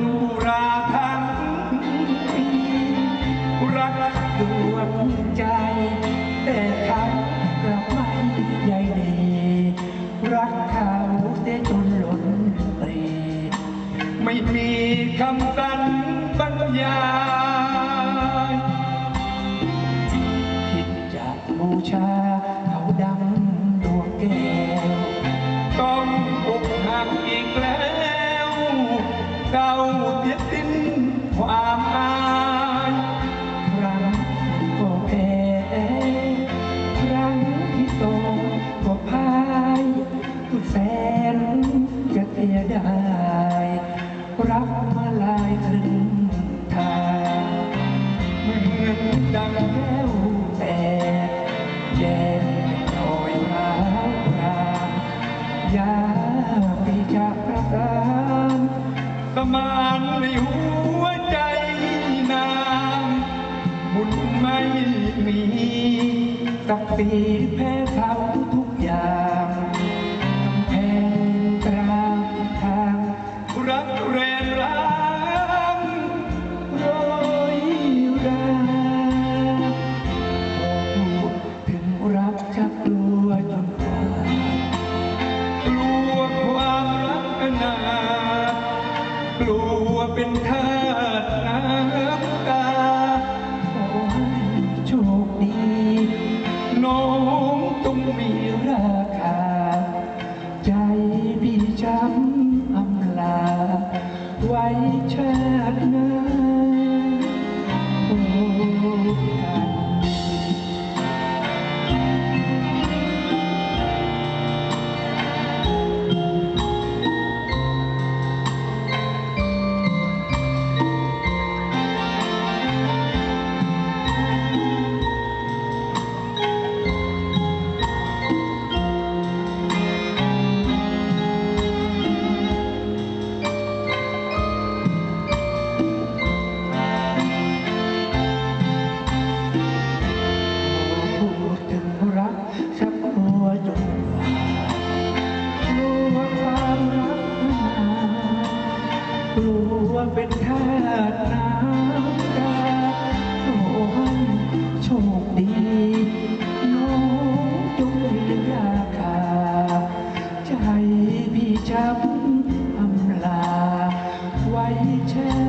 มราคัรักดวงใจ แต่เขากลับไม่ใยดี รักเขาเสียจนหล่นปรีไม่มีคำบรรบรรยายคิดจะบูชาเขาดังดวงแก้ สิ้นความอายครั้งก็แพ้ครั้งที่สองก็พ่ายสุดแสนจะเสียดายรักมาลายครึ่งทางเหมือนดังแก้วแต่แย่คอยร้าวราอยากไปจากประสาน สมานในหัวใจนางบุญไม่มีสักปีแพ้เขาทุกอย่างแพงตราทางรักแรนรา เป็นทาสน้ำตาขอให้โชคดี น้องต้องมีราคา ใจพี่จำอำลา ไว้ช ไ